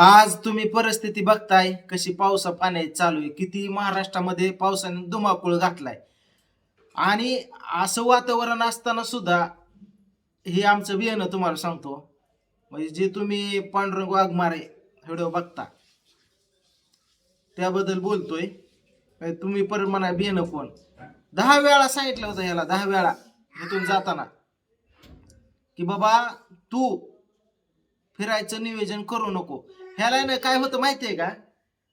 आज तुम्ही परिस्थिती बघताय कशी पावसा पाण्याची चालू आहे. किती महाराष्ट्रामध्ये पावसाने धुमाकूळ घातलाय. आणि असं वातावरण असताना सुद्धा हे आमचं बियाणं तुम्हाला सांगतो. म्हणजे जे तुम्ही पांडुरंग वाघमारे व्हिडिओ बघता त्याबद्दल बोलतोय. म्हणजे तुम्ही परत म्हणा बियाणं कोण. दहा वेळा सांगितलं होतं ह्याला दहा वेळा इथून जाताना. की बाबा तू फिरायचं नियोजन करू नको. ह्याला ना काय होतं माहितीये का?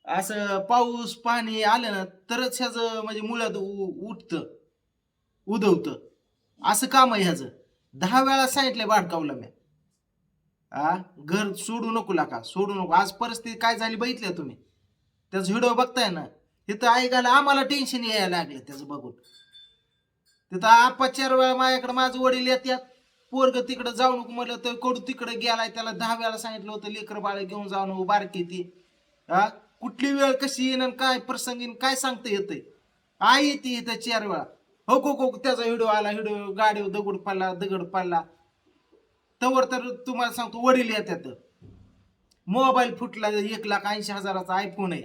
असं पाऊस पाणी आलं ना तरच ह्याचं म्हणजे मुळात उठतं उदवतं. असं काम आहे ह्याचं. दहा वेळा सांगितलंय बाडकावला मी आ? घर सोडू नको लाका सोडू नको. आज परिस्थिती काय झाली बघितल्या तुम्ही? त्याचा व्हिडिओ बघताय ना तिथं ऐकायला आम्हाला टेन्शन यायला लागलं त्याचं बघून. तिथं आपा चार वेळा माझ्याकडे माझं वडील येतात पोरग तिकडे जाऊ नको म्हटलं तर कडू तिकडे गेलाय त्याला दहा वेळा सांगितलं होतं लेकर बाळ घेऊन जाऊ नको बारकी ती. हा? कुठली वेळ कशी येईन आणि काय प्रसंग येईन काय सांगता येते आई येते इथं चार वेळा. हो को को त्याचा व्हिडिओ आला व्हिडिओ गाडीवर दगड पडला दगड पडला. तवर तर तुम्हाला सांगतो वडील येतात. मोबाईल फुटला एक लाख ऐंशी हजाराचा आयफोन आहे.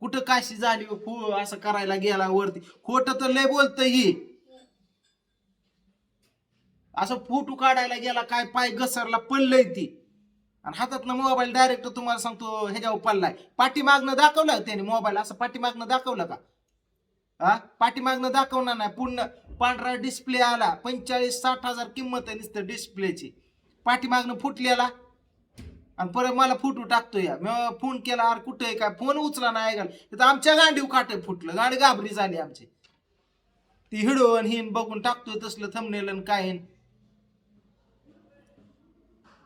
कुठं काशी झाली असं करायला गेला वरती. खोट तर लय बोलतं ही. असं फोटो काढायला गेला काय पाय घसरला पडलंय ती. आणि हातातनं मोबाईल डायरेक्ट तुम्हाला सांगतो ह्याच्यावर पडलाय. पाठीमागनं दाखवलं त्याने मोबाईल असं पाठीमागनं दाखवलं का? हा पाठीमागनं दाखवणार नाही. पूर्ण पांढरा डिस्प्ले आला. पंचेचाळीस साठ हजार किंमत आहे नुसतं डिस्प्लेची पाठीमागनं फुटलेला आणि परत मला फोटो टाकतो या. मी फोन केला अरे कुठे आहे काय? फोन उचला नाही ऐकाल तर आमच्या गांडीव काटे फुटलं. गाडी घाबरी झाली आमची. ती हिडो आणि हिन बघून टाकतोय तसलं थंबनेल आणि काय हिन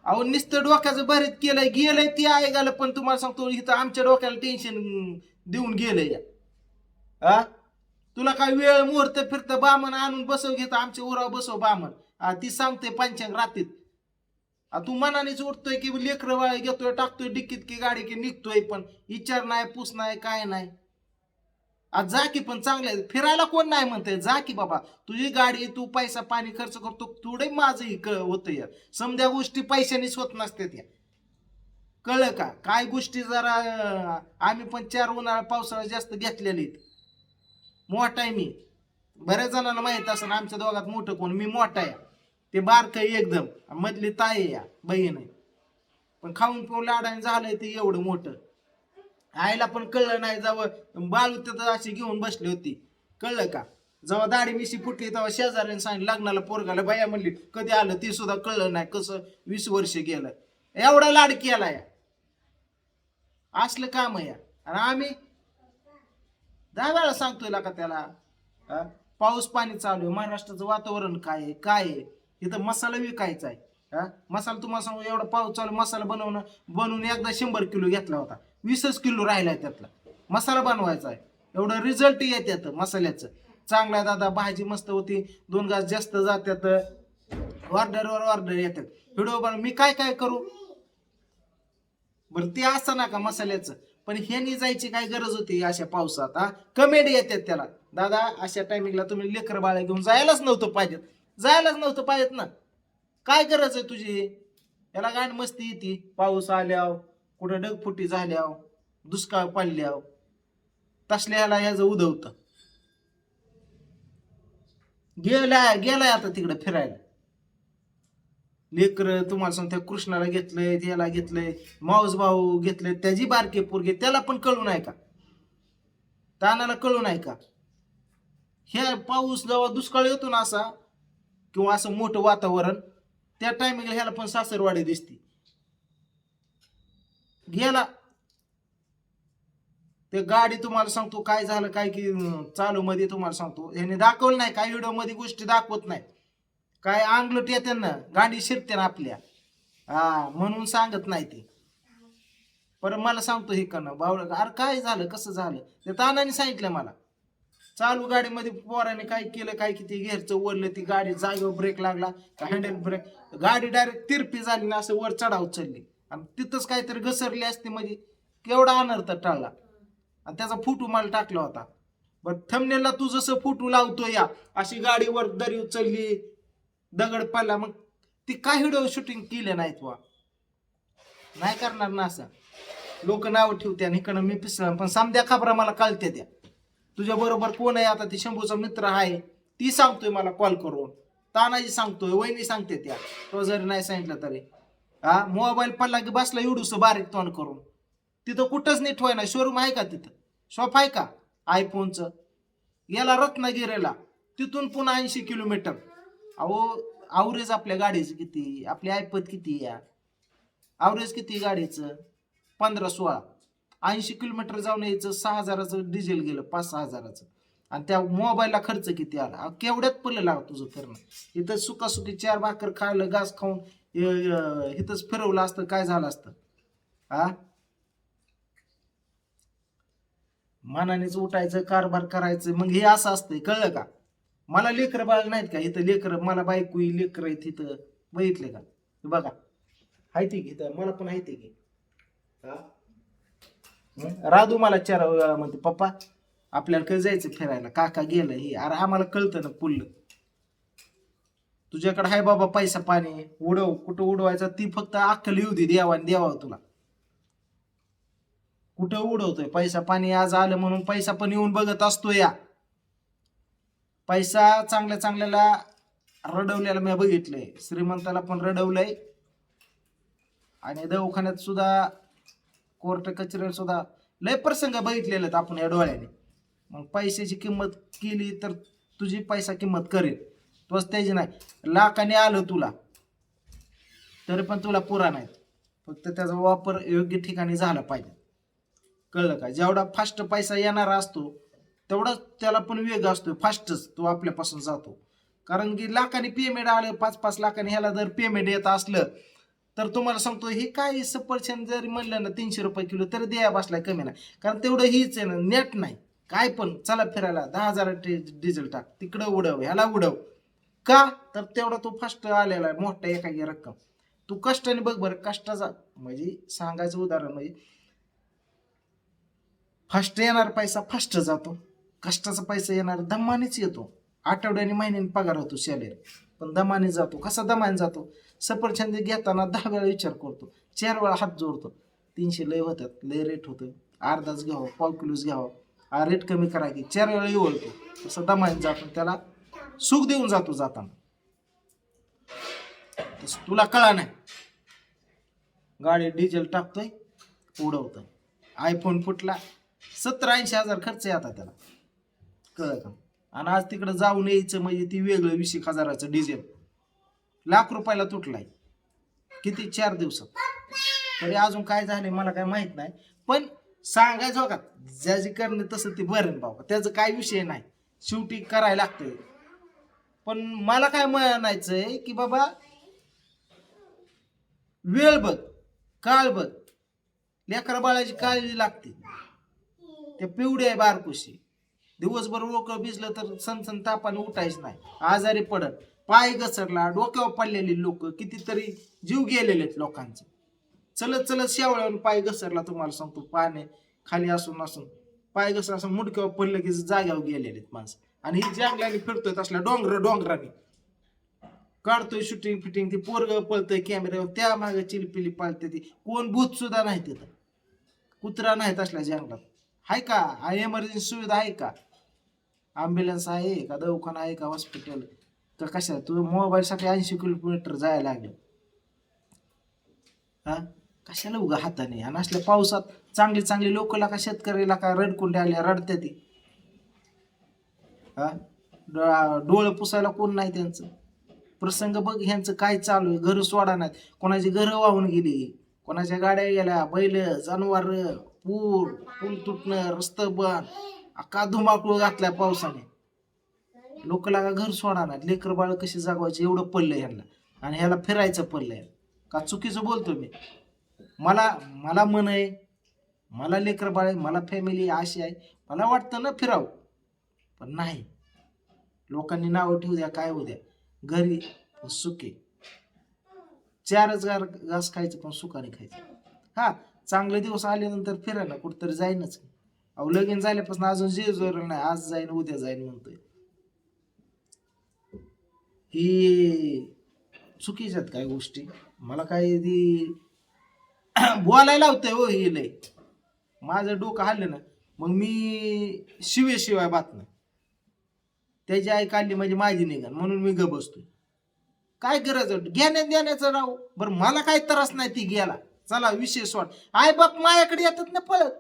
अहो नुसतं डोक्याचं बरेच केलंय गेलंय ते ऐकायला पण तुम्हाला सांगतो इथं आमच्या डोक्याला टेन्शन देऊन गेलंय या. हा तुला काय वेळ मुहूर्त फिरतं बामण आणून बसव घेतं आमच्या उराव बसव बामण. ती सांगते पंचांग रात्रीत. तू मनानेच उठतोय की लेकरं वाळ घेतोय टाकतोय डिक्कीत की गाडी की निघतोय पण विचार नाही पूस नाही काय नाही. आज जा की पण चांगलं आहे. फिरायला कोण नाही म्हणतंय जा की बाबा तुझी गाडी तू पैसा पाणी खर्च करतो थोडे माझंही क होतं या समध्या गोष्टी पैशानेच होत नसतात या. कळलं का? काय गोष्टी जरा आम्ही पण चार उन्हाळा पावसाळा जास्त घेतलेले मोठा आहे मी. बऱ्याच जणांना माहीत असं आमच्या दोघात मोठं कोण? मी मोठा आहे. ते बारक एकदम. मधली ताई या बहीण आहे. पण खाऊन पिऊन लाडाने झालंय ते एवढं मोठं. आईला पण कळलं नाही जावं बाल तिथं अशी घेऊन बसली होती. कळलं का? जेव्हा दाढी मिशी फुटली तेव्हा शेजाऱ्याने सांगितलं लग्नाला पोरगाला बाया म्हणली कधी आलं ते सुद्धा कळलं नाही कसं वीस वर्ष गेलं. एवढा लाड केला या. असलं काम या. आणि आम्ही दहा वेळा सांगतोय का त्याला पाऊस पाणी चालू आहे महाराष्ट्राचं वातावरण काय आहे काय आहे? इथं मसाला विकायचा आहे हा? मसाला तुम्हाला सांगू एवढा पाऊस चालू मसाला बनवणं बनवून एकदा शंभर किलो घेतला होता. वीसच किलो राहिलाय त्यातला. मसाला बनवायचा आहे. एवढं रिझल्ट येतात मसाल्याचं. चांगला दादा भाजी मस्त होती. दोन घास जास्त जात्यात. ऑर्डरवर ऑर्डर येतात. व्हिडिओ बन मी काय काय करू? बरं ते असं ना का मसाल्याचं. पण ह्यानी जायची काय गरज होती अशा पावसात हा? कमेडी येतात त्याला. दादा अशा टायमिंगला तुम्ही लेकर बाळा घेऊन जायलाच नव्हतं पाहिजेत जायलाच नव्हतं पाहिजेत ना. काय गरज आहे तुझी? याला गाण मस्ती येते. पाऊस आल्याव कुठं डगफुटी झाल्या दुष्काळ पडल्या तसल्याला ह्याचं उदवतं गेलाय गेलाय आता तिकडे फिरायला. लेकर तुम्हाला सांगते कृष्णाला घेतलंय त्याला घेतलंय माऊस भाऊ घेतलंय त्याची बारके पोरगे त्याला पण कळू नाही का? तानाला कळू नाही का? हे पाऊस जेव्हा दुष्काळ येतो ना असा किंवा असं मोठं वातावरण त्या टायमिंगला ह्याला पण सासरवाडी दिसते. गेला. ते गाडी तुम्हाला सांगतो काय झालं काय की चालू मध्ये तुम्हाला सांगतो. ह्याने दाखवलं नाही काय व्हिडिओमध्ये गोष्टी दाखवत नाही. काय अंगलट येते ना गाडी शिरते ना आपल्या. हा म्हणून सांगत नाही ते. पर मला सांगतो हे करणं बावळ अरे काय झालं कसं झालं? ते तानाने सांगितलं मला. चालू गाडीमध्ये पोराने काय केलं काय की ते घेरचं वरलं ती गाडी जागेवर ब्रेक लागला हँडल ब्रेक गाडी डायरेक्ट तिरपी झाली ना असं वर चढाव चढली आणि तिथंच काहीतरी घसरली असते म्हणजे केवढा अनर्थ टाळला. आणि त्याचा फोटो मला टाकला होता. बरं थमनेला तू जसं फोटो लावतो या अशी गाडीवर दरी उचलली दगड पडला मग ती काय व्हिडिओ शूटिंग केले नाहीत वा नाही करणार ना असं. लोक नाव ठेवते आणि इकडं मी पिसळ पण समध्या खबरा मला कळते त्या. तुझ्या बरोबर कोण आहे? आता ती शंभूचा मित्र आहे. ती सांगतोय मला कॉल करून. तानाजी सांगतोय वहिनी सांगते त्या. तो जरी नाही सांगितलं तरी. हा? मोबाईल पडला की बसला एवढूस बारीक तोंड करून. तिथं कुठंच नीट होय ना शोरूम आहे का तिथं? शॉप आहे का? आयफोनचं याला रत्नागिरीला. तिथून पुन्हा ऐंशी किलोमीटर अहो आवरेज आपल्या गाडीचं किती? आपली आयपत किती या? आवरेज किती गाडीचं? पंधरा सोळा. ऐंशी किलोमीटर जाऊन यायचं सहा हजाराचं डिझेल गेलं पाच सहा हजाराचं. आणि त्या मोबाईलला खर्च किती आला? केवढ्यात पडलं लाग तुझं फिरणं इथं सुकासुकी चार भाकर खाल्लं घास खाऊन इथंच फिरवलं असतं काय झालं असतं? हा मनानेच उठायचं कारभार करायचं मग हे असं असतंय कळलं का? मला लेकरं बाळ नाहीत का? इथं लेकरं मला बायको लेकरं आहेत इथं बघितले का? बघा. आहे ते की इथं मला पण आहे ते की राधू मला चार म्हणते पप्पा आपल्याला काय जायचं फिरायला? काका गेलं हे. अरे आम्हाला कळतं ना पुल्लं तुझ्याकडे हाय बाबा पैसा पाणी. उडव कुठं उडवायचा? ती फक्त अक्कल येऊ दे देवाने देवा तुला. कुठं उडवतोय? पैसा पाणी आज आलं म्हणून पैसा पण येऊन बघत असतो या. पैसा चांगल्या चांगल्याला रडवल्याला मी बघितलंय. श्रीमंताला पण रडवलंय. आणि दवाखान्यात सुद्धा कोर्ट कचऱ्यात सुद्धा लय प्रसंग बघितलेले आहेत आपण या डोळ्याने. मग पैशाची किंमत केली तर तुझी पैसा किंमत करेल. तोच त्याची नाही. लाखाने आलं तुला तरी पण तुला पुरा नाही फक्त त्याचा वापर योग्य ठिकाणी झाला पाहिजे. कळलं का? जेवढा फास्ट पैसा येणारा असतो तेवढाच त्याला पण वेग असतो फास्टच तो आपल्यापासून जातो. कारण की लाखाने पेमेंट आलं पाच पाच लाखाने ह्याला जर पेमेंट येत असलं तर तुम्हाला सांगतो हे काय सफरचंद जरी म्हणलं ना तीनशे रुपये किलो तरी द्या बसलाय कमी नाही. कारण तेवढं हीच आहे ना नेट नाही. काय पण चला फिरायला. दहा हजार डिझेल टाक. तिकडं उडव ह्याला उडव. का? तर तेवढा तो फास्ट आलेला आहे मोठा एखादी रक्कम. तू कष्टाने बघ बरं कष्टाचा म्हणजे सांगायचं उदाहरण म्हणजे फास्ट येणार पैसा फास्ट जातो. कष्टाचा पैसा येणार दमानेच येतो. आठवड्याने महिन्याने पगार होतो सॅलरी पण दमाने जातो. कसा दमाने जातो? सफरचंद घेताना दहा वेळा विचार करतो. चार वेळा हात जोडतो. तीनशे लय होतात लय रेट होतं. अर्धाच घ्यावं पाव किलोच घ्यावं. रेट कमी करा की चार वेळा ओळतो तसं दमाने जातो त्याला सुख देऊन जातो जाताना. तसं तुला कळा नाही. गाडी डिझेल टाकतोय उडवतोय. आयफोन फुटला सत्तर ऐंशी हजार खर्च आहे आता त्याला. कळ का? आणि आज तिकडं जाऊन यायचं म्हणजे ती वेगळं वीस एक हजाराचं डिझेल लाख रुपयाला तुटलाय. किती? चार दिवसात. तरी अजून काय झालंय मला काय माहीत नाही. पण सांगायचं हो का ज्याची करणे तसं ते बरं बाबा. त्याचं काय विषय नाही. शेवटी करायला लागतंय. पण मला काय म्हणायचंय की बाबा वेळ बघ काळ बघ. लेकरा बाळाची काळजी लागते. ते पिवडे आहे बारकुशी. दिवसभर रोकं भिजलं तर सनसन तापाने उठायच नाही. आजारी पडत. पाय घसरला डोक्यावर पडलेली लोक कितीतरी जीव गेलेले आहेत लोकांचे. चलत चलत शेवळ्यावर पाय घसरला तुम्हाला सांगतो. पाने खाली असून असून. पाय घसर असं मुडक्यावर पडलं की जाग्यावर गेलेले आहेत माणसं. आणि ही जंगलाने फिरतोय तसल्या डोंगर डोंगराने. काढतोय शूटिंग फिटिंग ती पोरग पळतोय कॅमेऱ्यावर त्या मागे चिलपिली पाळते ती. कोण भूत सुद्धा नाही तिथं कुत्रा नाही तसल्या जंगलात. आहे का? हा एमर्जन्सी सुविधा आहे का? ॲम्ब्युलन्स आहे का? दवाखाना आहे का? हॉस्पिटल का कशा तू मोबाईलसाठी ऐंशी किलोमीटर जायला लागलं. हा? कशाला उगा हाताने? आणि असल्या पावसात चांगली चांगली लोकला का शेतकऱ्याला का रडकुंडे आल्या रडते ती. डोळं पुसायला कोण नाही त्यांचं? प्रसंग बघ ह्यांचं काय चालू आहे? घर सोडा नाहीत. कोणाची घरं वाहून गेली? कोणाच्या गाड्या गेल्या? बैल जनावर पूर पूल तुटणं रस्तं बंद. अख्खा धुमाकूळ घातलाय पावसाने. लोकला का घर सोडा नाहीत. लेकर बाळ कशी जागवायचे? एवढं पडलं ह्यांना. आणि ह्याला फिरायचं पडलंय. का चुकीचं बोलतो मी? मला मला मन आहे मला लेकर बाळ आहे मला फॅमिली अशी आहे. मला वाटतं ना फिरावं पण नाही. लोकांनी नावं ठेवू द्या काय होऊ द्या. घरी सुके चारच गार घास खायचं पण सुखाने खायचं. हा चांगले दिवस आल्यानंतर फिरायला कुठंतरी जाईनच. अहो लगीन झाल्यापासून अजून जे जोर नाही. आज जाईन उद्या जाईन म्हणतोय. ही चुकीच्यात आहेत काय गोष्टी? मला काय ती बोलायला लावतंय हो हे लय. माझं डोकं हल्लं ना मग मी शिवे शिवाय बातम्या त्याची आई काढली म्हणजे माझी निघाल म्हणून मी ग बसतोय. काय गरज घेण्या देण्याचं राव. बरं मला काय त्रास नाही ती गेला चला विशेष वाट. आई बाप माझ्याकडे येतात ना पळत.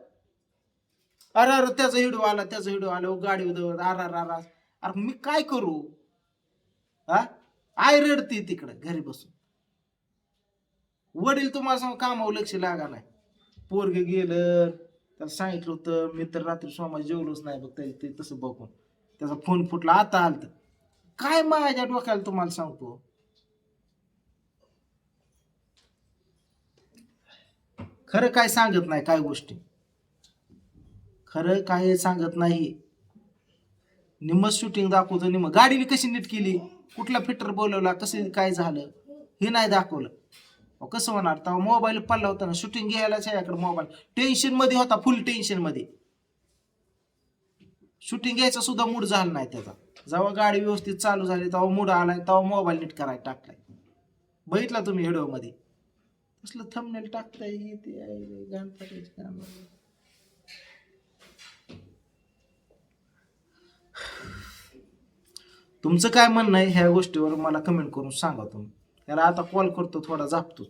अरे अरे त्याचा हिडो आला त्याचा हिडू आला हो, गाडी उदवत आर अरे अरे. अरे मी काय करू? हा? आई रडते तिकडं घरी बसून. वडील तुम्हाला सांग कामावर लक्ष लागा नाही. पोरग गेलं त्याला सांगितलं होतं मी तर रात्री सोमा जेवलोच नाही बघ ते- तसं बघून. त्याचा फोन फुटला आता आलत. काय माझ्या डोक्याला तुम्हाला सांगतो? खरं काय सांगत नाही काय गोष्टी? खरं काय सांगत नाही. निम शूटिंग दाखवतो निम गाडीने कशी नीट केली? कुठला फिटर बोलवला कसं काय झालं? हे नाही दाखवलं. अहो, कसं होणार? तेव्हा मोबाईल पडला होता ना शूटिंग घ्यायलाच याकडे मोबाईल टेन्शनमध्ये होता फुल टेन्शनमध्ये. शूटिंग घ्यायचा सुद्धा मूड झाला नाही त्याचा. जेव्हा गाडी व्यवस्थित चालू झाली तेव्हा मूड आलाय तेव्हा मोबाईल नीट करायला टाकलाय. बघितला तुम्ही व्हिडिओमध्ये कसलं थंबनेल टाकताय ते गणपतीचे काम तुमचं काय म्हणणं आहे ह्या गोष्टीवर मला कमेंट करून सांगा तुम्ही. त्याला आता कॉल करतो थोडा झापतो.